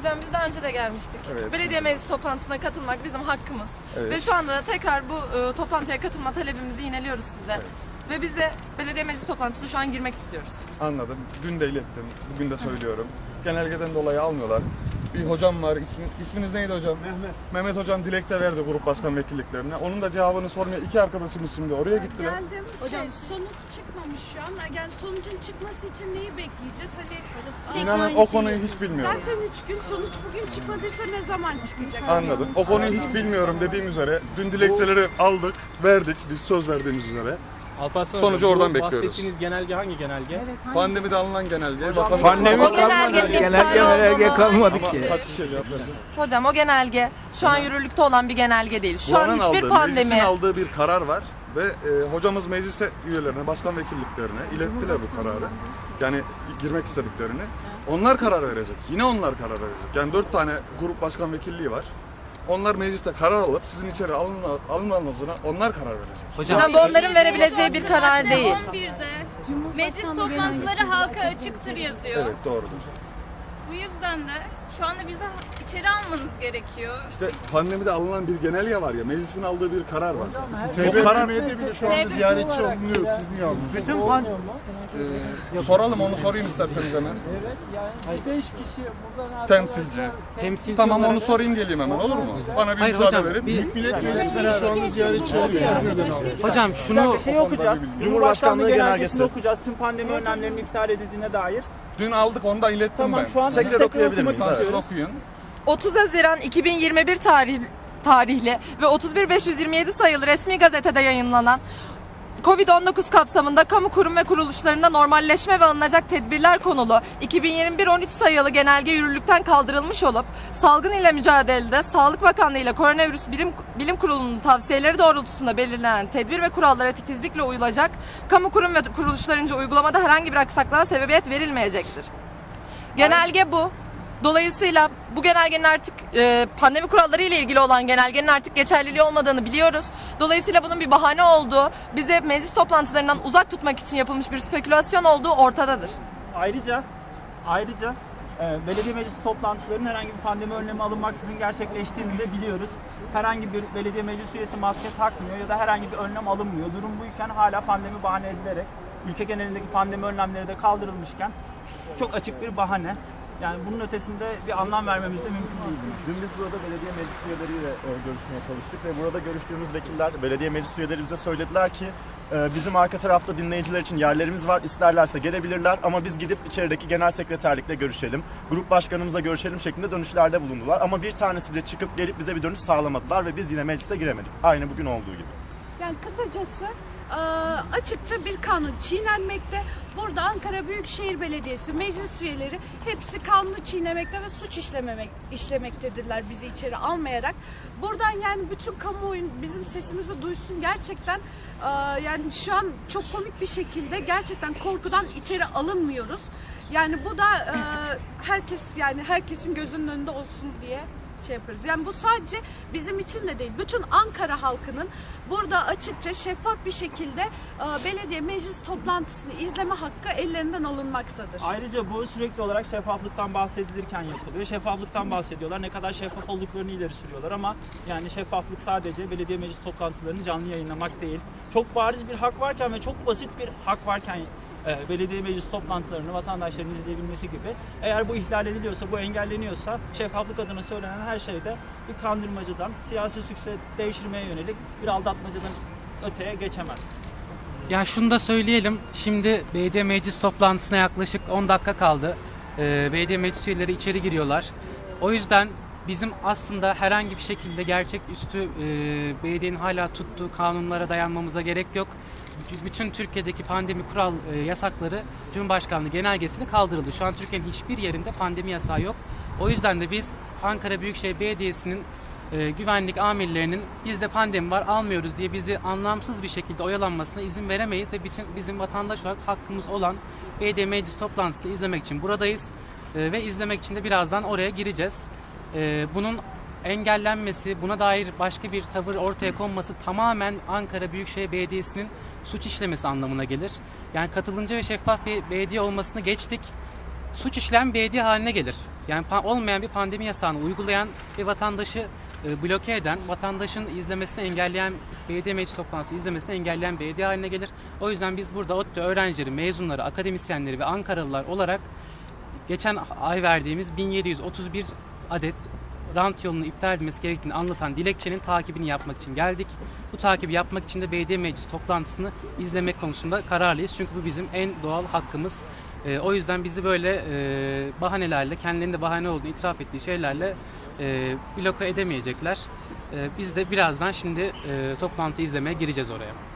Hocam biz daha önce de gelmiştik. Evet. Belediye meclis toplantısına katılmak bizim hakkımız. Evet. Ve şu anda da tekrar bu e, toplantıya katılma talebimizi yineliyoruz size. Ve biz de belediye meclis toplantısına şu an girmek istiyoruz. Anladım. Dün de ilettim. Bugün de söylüyorum. Genelgeden dolayı almıyorlar. Bir hocam var. İsmi, isminiz neydi hocam? Mehmet. Mehmet hocam dilekçe verdi grup başkan vekilliklerine. Onun da cevabını sormaya iki arkadaşımız şimdi oraya gittiler. Geldim. Hocam sonuç çıkmamış şu an. Yani sonucun çıkması için neyi bekleyeceğiz? Hani İnanın o konuyu hiç bilmiyorum. zaten 3 gün sonuç bugün çıkmadıysa ne zaman çıkacak? Anladım. O konuyu hiç bilmiyorum dediğim üzere. Dün dilekçeleri aldık, verdik. Biz söz verdiğimiz üzere. Alparslan Sonucu hocam, bu oradan bekliyoruz. Bahsettiğiniz genelge hangi genelge? Pandemide alınan genelge. Bakalım. Pandemi O genelgenin geçerli olduğunu- kalmadı Ama ki. kaç kişiye cevap verecek? Hocam o genelge şu an yürürlükte olan bir genelge değil. Şu an Buranın hiçbir aldığı, pandemi... Meclisin aldığı bir karar var ve e, hocamız meclise üyelerine, başkan vekilliklerine ilettiler bu kararı. Yani girmek istediklerini. Onlar karar verecek. Yine onlar karar verecek. Yani dört tane grup başkan vekilliği var. Onlar mecliste karar alıp sizin içeri alınma, alınmamanızına onlar karar verecek. Hocam bu onların verebileceği bir karar değil. 11'de meclis toplantıları halka açıktır yazıyor. Evet doğrudur. Bu yüzden de şu anda bizi içeri almanız gerekiyor. İşte pandemide alınan bir genelge var ya, meclisin aldığı bir karar var. TBMM'de bile şu anda TBMM ziyaretçi olunuyor. Siz niye aldınız? Bütün pan... Ee, soralım onu sorayım isterseniz hemen. Beş kişi buradan Temsilci. temsilci Tamam olarak- onu sorayım geleyim hemen olur mu? Bana bir Hayır müsaade hocam, verin. bir- Millet Meclisi şu anda ziyaretçi oluyor. Siz neden aldınız? Hocam şunu şey okuyacağız. Cumhurbaşkanlığı genelgesini okuyacağız. Tüm pandemi önlemlerinin iptal edildiğine dair. Dün aldık onu da ilettim Tamam ben. şu an tekrar okuyabilir miyiz? Siz okuyun. 30 Haziran 2021 tarih, tarihli ve 31527 sayılı resmi gazetede yayınlanan Covid-19 kapsamında kamu kurum ve kuruluşlarında normalleşme ve alınacak tedbirler konulu 2021-13 sayılı genelge yürürlükten kaldırılmış olup salgın ile mücadelede Sağlık Bakanlığı ile Koronavirüs Bilim, Bilim Kurulu'nun tavsiyeleri doğrultusunda belirlenen tedbir ve kurallara titizlikle uyulacak, kamu kurum ve kuruluşlarınca uygulamada herhangi bir aksaklığa sebebiyet verilmeyecektir. Genelge bu. Dolayısıyla bu genelgenin artık e, pandemi kuralları ile ilgili olan genelgenin artık geçerliliği olmadığını biliyoruz. Dolayısıyla bunun bir bahane olduğu, bize meclis toplantılarından uzak tutmak için yapılmış bir spekülasyon olduğu ortadadır. Ayrıca ayrıca e, belediye meclisi toplantılarının herhangi bir pandemi önlemi alınmaksızın gerçekleştiğini de biliyoruz. Herhangi bir belediye meclis üyesi maske takmıyor ya da herhangi bir önlem alınmıyor. Durum buyken hala pandemi bahane edilerek ülke genelindeki pandemi önlemleri de kaldırılmışken çok açık bir bahane. Yani bunun ötesinde bir anlam vermemiz de mümkün değil. Dün biz burada belediye meclis üyeleriyle e, görüşmeye çalıştık ve burada görüştüğümüz vekiller, belediye meclis üyeleri bize söylediler ki e, bizim arka tarafta dinleyiciler için yerlerimiz var, isterlerse gelebilirler ama biz gidip içerideki genel sekreterlikle görüşelim, grup başkanımıza görüşelim şeklinde dönüşlerde bulundular. Ama bir tanesi bile çıkıp gelip bize bir dönüş sağlamadılar ve biz yine meclise giremedik. Aynı bugün olduğu gibi. Yani kısacası açıkça bir kanun çiğnenmekte. Burada Ankara Büyükşehir Belediyesi meclis üyeleri hepsi kanunu çiğnemekte ve suç işlememek işlemektedirler bizi içeri almayarak. Buradan yani bütün kamuoyun bizim sesimizi duysun gerçekten e, yani şu an çok komik bir şekilde gerçekten korkudan içeri alınmıyoruz. Yani bu da e, herkes yani herkesin gözünün önünde olsun diye şey yapıyoruz. Yani bu sadece bizim için de değil. Bütün Ankara halkının burada açıkça şeffaf bir şekilde e, belediye meclis toplantısını izleme hakkı ellerinden alınmaktadır. Ayrıca bu sürekli olarak şeffaflıktan bahsedilirken yapılıyor. Şeffaflıktan bahsediyorlar. Ne kadar şeffaf olduklarını ileri sürüyorlar ama yani şeffaflık sadece belediye meclis toplantılarını canlı yayınlamak değil. Çok bariz bir hak varken ve çok basit bir hak varken e, belediye meclis toplantılarını vatandaşların izleyebilmesi gibi eğer bu ihlal ediliyorsa, bu engelleniyorsa şeffaflık adına söylenen her şeyde bir kandırmacıdan, siyasi sükse devşirmeye yönelik bir aldatmacadan öteye geçemez. Ya şunu da söyleyelim. Şimdi belediye meclis toplantısına yaklaşık 10 dakika kaldı. Ee, belediye meclis üyeleri içeri giriyorlar. O yüzden bizim aslında herhangi bir şekilde gerçeküstü e, belediyenin hala tuttuğu kanunlara dayanmamıza gerek yok. Bütün Türkiye'deki pandemi kural e, yasakları Cumhurbaşkanlığı genelgesiyle kaldırıldı. Şu an Türkiye'nin hiçbir yerinde pandemi yasağı yok. O yüzden de biz Ankara Büyükşehir Belediyesi'nin e, güvenlik amirlerinin bizde pandemi var almıyoruz diye bizi anlamsız bir şekilde oyalanmasına izin veremeyiz ve bütün bizim vatandaş olarak hakkımız olan belediye meclis toplantısını izlemek için buradayız E, ve izlemek için de birazdan oraya gireceğiz. E, bunun engellenmesi, buna dair başka bir tavır ortaya konması tamamen Ankara Büyükşehir Belediyesi'nin suç işlemesi anlamına gelir. Yani katılımcı ve şeffaf bir belediye olmasını geçtik suç işlem belediye haline gelir. Yani olmayan bir pandemi yasağını uygulayan ve vatandaşı e, bloke eden, vatandaşın izlemesini engelleyen, belediye meclis toplantısı izlemesini engelleyen belediye haline gelir. O yüzden biz burada ODTÜ öğrencileri, mezunları, akademisyenleri ve Ankaralılar olarak geçen ay verdiğimiz 1731 adet rant yolunu iptal edilmesi gerektiğini anlatan dilekçenin takibini yapmak için geldik. Bu takibi yapmak için de belediye meclis toplantısını izlemek konusunda kararlıyız. Çünkü bu bizim en doğal hakkımız. Ee, o yüzden bizi böyle e, bahanelerle, kendilerinde bahane olduğunu itiraf ettiği şeylerle e, bloke edemeyecekler. E, biz de birazdan şimdi e, toplantı izlemeye gireceğiz oraya.